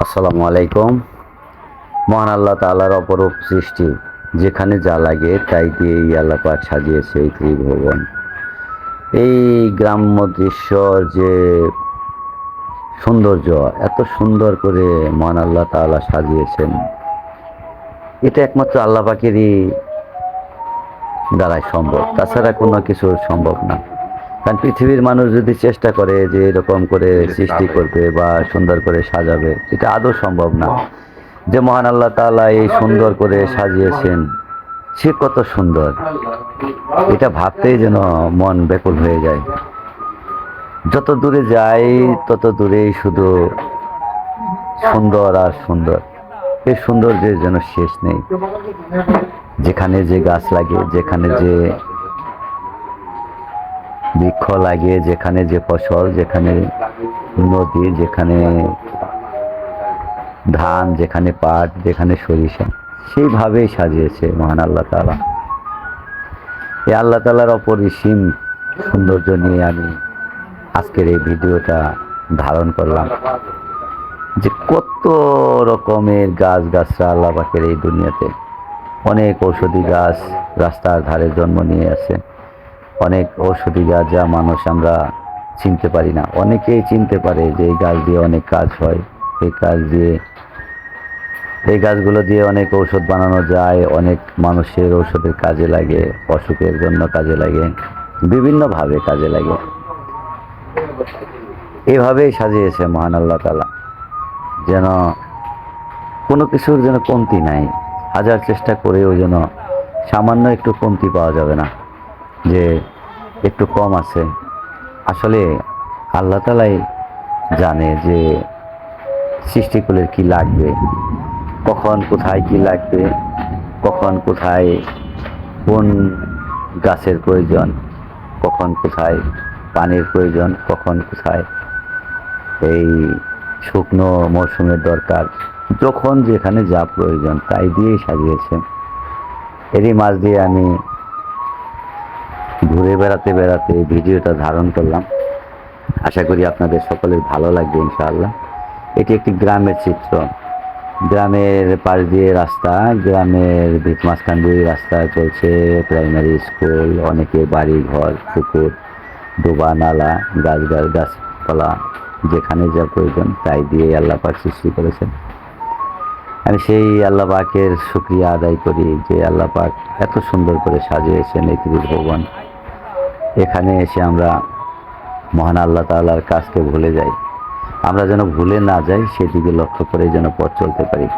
আসসালামু আলাইকুম। মহান আল্লাহ তালার অপরূপ সৃষ্টি, যেখানে যা লাগে তাই দিয়েই আল্লাহ পাক সাজিয়েছে এই ত্রিভুবন। এই গ্রাম্য দৃশ্য যে সৌন্দর্য, এত সুন্দর করে মহান আল্লাহ তাআলা সাজিয়েছেন, এটা একমাত্র আল্লাহ পাকেরই দ্বারাই সম্ভব। তাছাড়া কোনো কিছু সম্ভব না। কারণ পৃথিবীর মানুষ যদি চেষ্টা করে যে এরকম করে সৃষ্টি করবে বা সুন্দর করে সাজাবে এটা আদৌ সম্ভব না। যে মহান আল্লাহ তাআলা এই সুন্দর করে সাজিয়েছেন সে কত সুন্দর। এটা ভাবতেই যেন মন ব্যাকুল হয়ে যায়। যত দূরে যাই তত দূরেই শুধু সুন্দর আর সুন্দর। এই সৌন্দর্যের যেন শেষ নেই। যেখানে যে গাছ লাগে যেখানে যে বৃক্ষ লাগিয়ে যেখানে যে ফসল, যেখানে নদী, যেখানে ধান, যেখানে পাট, যেখানে সরিষা, সেইভাবেই সাজিয়েছে মহান আল্লাহ তালা এই আল্লাহ তালার অপরিসীম সৌন্দর্য নিয়ে আমি আজকের এই ভিডিওটা ধারণ করলাম। যে কত রকমের গাছ গাছরা আল্লাহ পাকের এই দুনিয়াতে অনেক ঔষধি গাছ রাস্তার ধারে জন্ম নিয়ে আছে অনেক ঔষধি গাছ যা মানুষ আমরা চিনতে পারি না। অনেকেই চিনতে পারে যে এই গাছ দিয়ে অনেক কাজ হয়। এই কাজ দিয়ে, এই গাছগুলো দিয়ে অনেক ঔষধ বানানো যায়, অনেক মানুষের ঔষধের কাজে লাগে, অসুখের জন্য কাজে লাগে, বিভিন্নভাবে কাজে লাগে। এভাবেই সাজিয়েছে মহান আল্লাহ তালা যেন কোনো কিছুর যেন কমতি নাই। হাজার চেষ্টা করেও যেন সামান্য একটু কমতি পাওয়া যাবে না। যে একটু কম আছে। আসলে আল্লাহ তালাই জানে যে সৃষ্টিকুলের কি লাগবে, কখন কোথায় কি লাগবে, কখন কোথায় কোন গাছের প্রয়োজন, কখন কোথায় পানির প্রয়োজন, কখন কোথায় এই শুকনো মৌসুমের দরকার, যখন যেখানে যা প্রয়োজন তাই দিয়েই সাজিয়েছে এরই মাঝ দিয়ে আমি ঘুরে বেড়াতে বেড়াতে ভিডিওটা ধারণ করলাম। আশা করি আপনাদের সকলের ভালো লাগবে ইনশাআল্লাহ। এটি একটি গ্রামের চিত্র। গ্রামের পাশ দিয়ে রাস্তা, গ্রামের ভিত মাঝখান দিয়ে রাস্তা চলছে প্রাইমারি স্কুল অনেকে বাড়ি, ঘর, পুকুর, ডোবা, নালা গাছ গাছ গাছপালা, যেখানে যা প্রয়োজন তাই দিয়ে আল্লাহ পাক সৃষ্টি করেছেন। আমি সেই আল্লাহ পাকের শুক্রিয়া আদায় করি যে আল্লাহ পাক এত সুন্দর করে সাজিয়েছেন এই ত্রিভুবন। এখানে এসে আমরা মহান আল্লাহ তাল্লার কাজকে ভুলে যাই। আমরা যেন ভুলে না যাই, সেদিকে লক্ষ্য করে যেন পথ চলতে পারি।